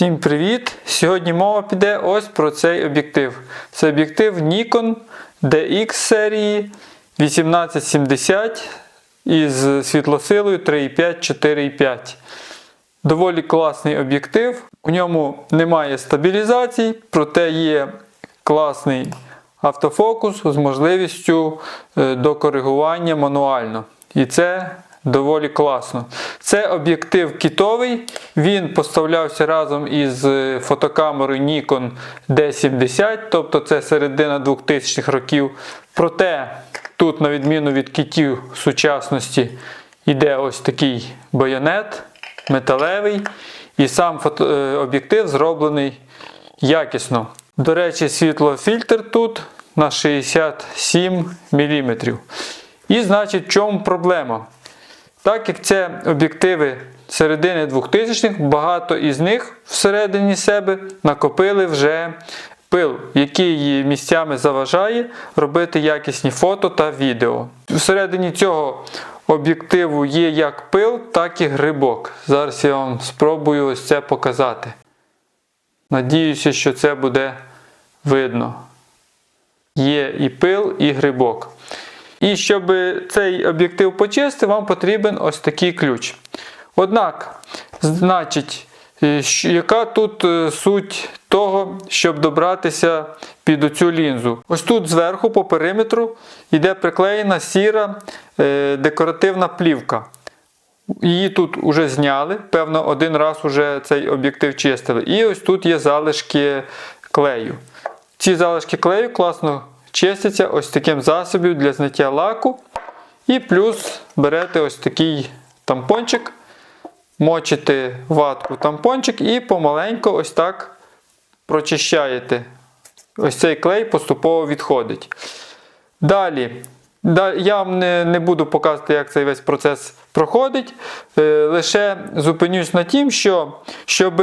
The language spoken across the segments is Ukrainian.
Всім привіт! Сьогодні мова піде ось про цей об'єктив. Це об'єктив Nikon DX серії 1870 із світлосилою 3,5-4,5. Доволі класний об'єктив. У ньому немає стабілізації, проте є класний автофокус з можливістю е, до коригування мануально. І це доволі класно. Це об'єктив кітовий. Він поставлявся разом із е, фотокамерою Nikon D70, тобто це середина 2000-х років. Проте тут, на відміну від кітів сучасності, йде ось такий байонет металевий. І сам е, об'єктив зроблений якісно. До речі, світлофільтр тут на 67 мм. І значить, в чому проблема? Так як це об'єктиви середини 2000-х, багато із них всередині себе накопили вже пил, який місцями заважає робити якісні фото та відео. Всередині цього об'єктиву є як пил, так і грибок. Зараз я вам спробую ось це показати. Надіюся, що це буде видно. Є і пил, і грибок. І щоб цей об'єктив почистити, вам потрібен ось такий ключ. Однак, значить, е, яка тут е, суть того, щоб добратися під оцю лінзу? Ось тут зверху по периметру йде приклеєна сіра е, декоративна плівка. Її тут вже зняли, певно, один раз вже цей об'єктив чистили. І ось тут є залишки клею. Ці залишки клею класно чистяться ось таким засобом для зняття лаку. І плюс берете ось такий тампончик, мочите ватку в тампончик і помаленько ось так прочищаєте. Ось цей клей поступово відходить. Далі. Я вам не, не буду показувати, як цей весь процес проходить. Е, лише зупинюсь на тім, що щоб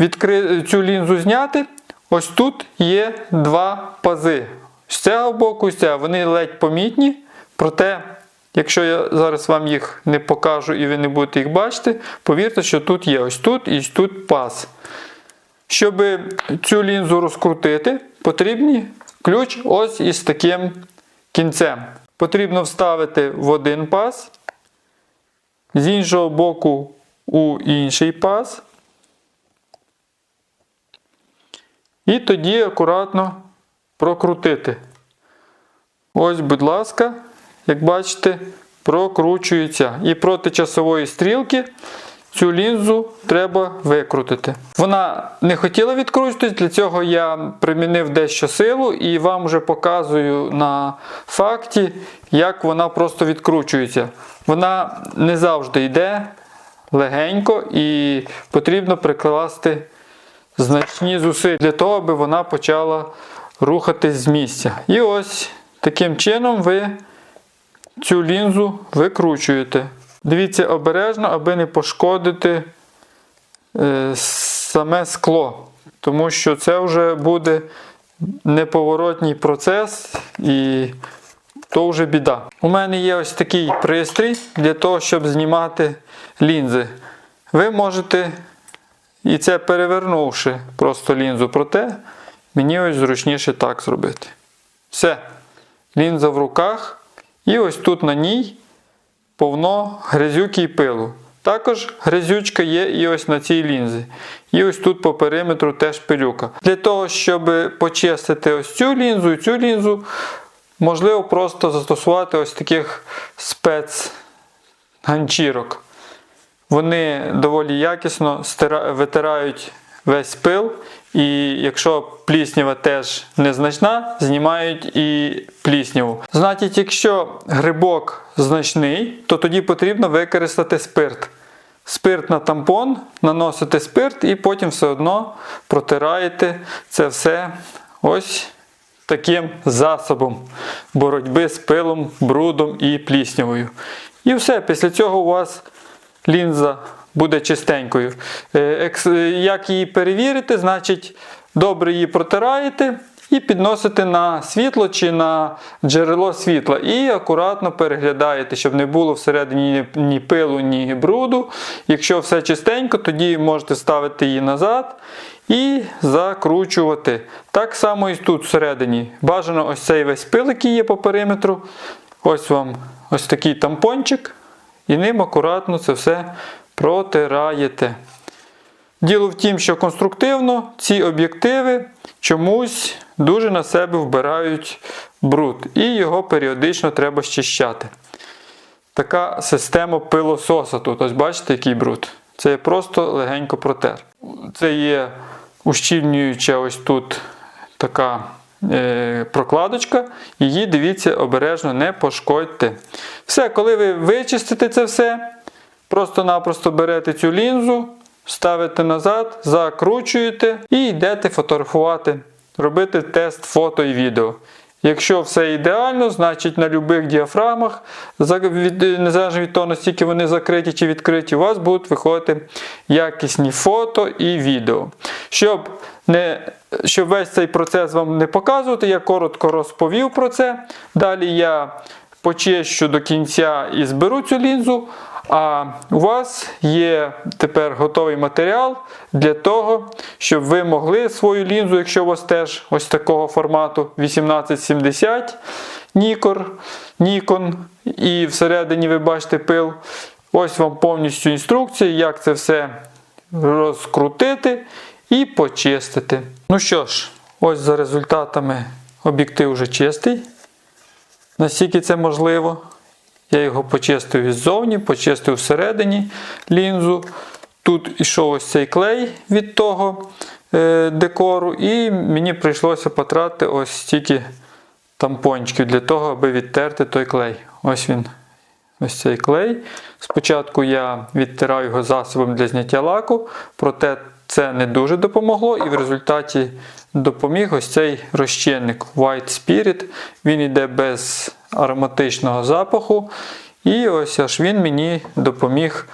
відкри... цю лінзу зняти, ось тут є два пази. З цього боку, з цього вони ледь помітні. Проте, якщо я зараз вам їх не покажу і ви не будете їх бачити, повірте, що тут є ось тут і ось тут паз. Щоб цю лінзу розкрутити, потрібний ключ ось із таким кінцем. Потрібно вставити в один паз, з іншого боку у інший паз. І тоді акуратно прокрутити. Ось, будь ласка, як бачите, прокручується. І проти часової стрілки цю лінзу треба викрутити. Вона не хотіла відкручуватись, для цього я примінив дещо силу і вам вже показую на факті, як вона просто відкручується. Вона не завжди йде легенько і потрібно прикласти значні зусилля для того, аби вона почала рухатись з місця. І ось таким чином ви цю лінзу викручуєте. Дивіться обережно, аби не пошкодити е, саме скло, тому що це вже буде неповоротній процес і то вже біда. У мене є ось такий пристрій для того, щоб знімати лінзи. Ви можете і це перевернувши просто лінзу, проте мені ось зручніше так зробити. Все. Лінза в руках. І ось тут на ній повно грязюки і пилу. Також грязючка є і ось на цій лінзі. І ось тут по периметру теж пилюка. Для того, щоб почистити ось цю лінзу і цю лінзу, можливо просто застосувати ось таких спецганчірок. Вони доволі якісно витирають весь пил, і якщо пліснява теж незначна, знімають і плісняву. Значить, якщо грибок значний, то тоді потрібно використати спирт. Спирт на тампон, наносите спирт і потім все одно протираєте це все ось таким засобом боротьби з пилом, брудом і пліснявою. І все, після цього у вас лінза буде чистенькою. Е, е, Як її перевірити, значить, добре її протираєте і підносите на світло чи на джерело світла. І акуратно переглядаєте, щоб не було всередині ні- ні пилу, ні бруду. Якщо все чистенько, тоді можете ставити її назад і закручувати. Так само і тут всередині. Бажано ось цей весь пил, який є по периметру. Ось вам ось такий тампончик. І ним акуратно це все протираєте. Діло в тім, що конструктивно ці об'єктиви чомусь дуже на себе вбирають бруд, і його періодично треба щищати. Така система пилососа тут. Ось бачите, який бруд. Це я просто легенько протер. Це є ущільнююча ось тут така е, прокладочка. Її, дивіться, обережно не пошкодьте. Все, коли ви вичистите це все, просто-напросто берете цю лінзу, ставите назад, закручуєте і йдете фотографувати, робити тест фото і відео. Якщо все ідеально, значить на будь-яких діафрагмах, незалежно від того, наскільки вони закриті чи відкриті, у вас будуть виходити якісні фото і відео. Щоб, не, щоб весь цей процес вам не показувати, я коротко розповів про це. Далі я почищу до кінця і зберу цю лінзу. А у вас є тепер готовий матеріал для того, щоб ви могли свою лінзу, якщо у вас теж ось такого формату 1870 Nikon, Nikon і всередині ви бачите пил. Ось вам повністю інструкція, як це все розкрутити і почистити. Ну що ж, ось за результатами об'єктив вже чистий. Наскільки це можливо. Я його почистив іззовні, почистив всередині лінзу. Тут ішов ось цей клей від того е, декору, і мені прийшлося потратити ось стільки тампончиків для того, аби відтерти той клей. Ось він. Ось цей клей. Спочатку я відтираю його засобом для зняття лаку, проте це не дуже допомогло, і в результаті допоміг ось цей розчинник White Spirit. Він йде без ароматичного запаху. І ось аж він мені допоміг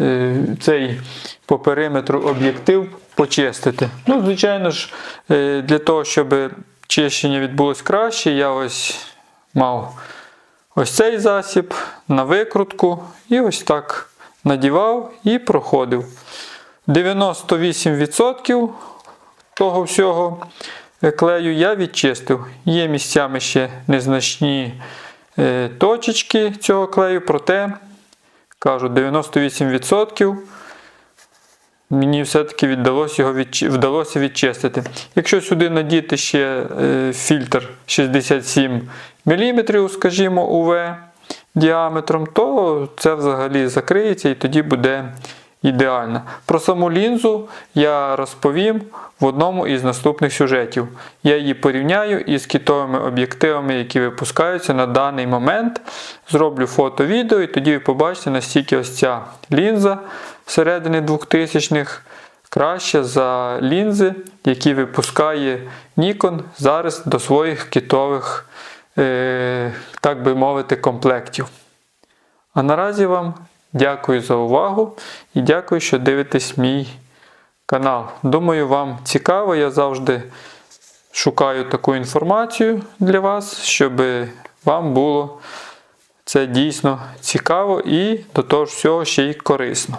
е, цей по периметру об'єктив почистити. Ну, звичайно ж, е, для того, щоб чищення відбулось краще, я ось мав ось цей засіб на викрутку і ось так надівав і проходив. 98% того всього клею я відчистив. Є місцями ще незначні е, точечки цього клею, проте кажу 98%. Мені все-таки вдалося відчистити. Якщо сюди надіти ще е, фільтр 67 мм, скажімо, УВ діаметром, то це взагалі закриється і тоді буде ідеально. Про саму лінзу я розповім в одному із наступних сюжетів. Я її порівняю із китовими об'єктивами, які випускаються на даний момент. Зроблю фото-відео, і тоді ви побачите, настільки ось ця лінза середини 2000-х краще за лінзи, які випускає Nikon зараз до своїх китових, е, так би мовити, комплектів. А наразі вам дякую за увагу і дякую, що дивитесь мій канал. Думаю, вам цікаво. Я завжди шукаю таку інформацію для вас, щоб вам було це дійсно цікаво і до того ж всього ще й корисно.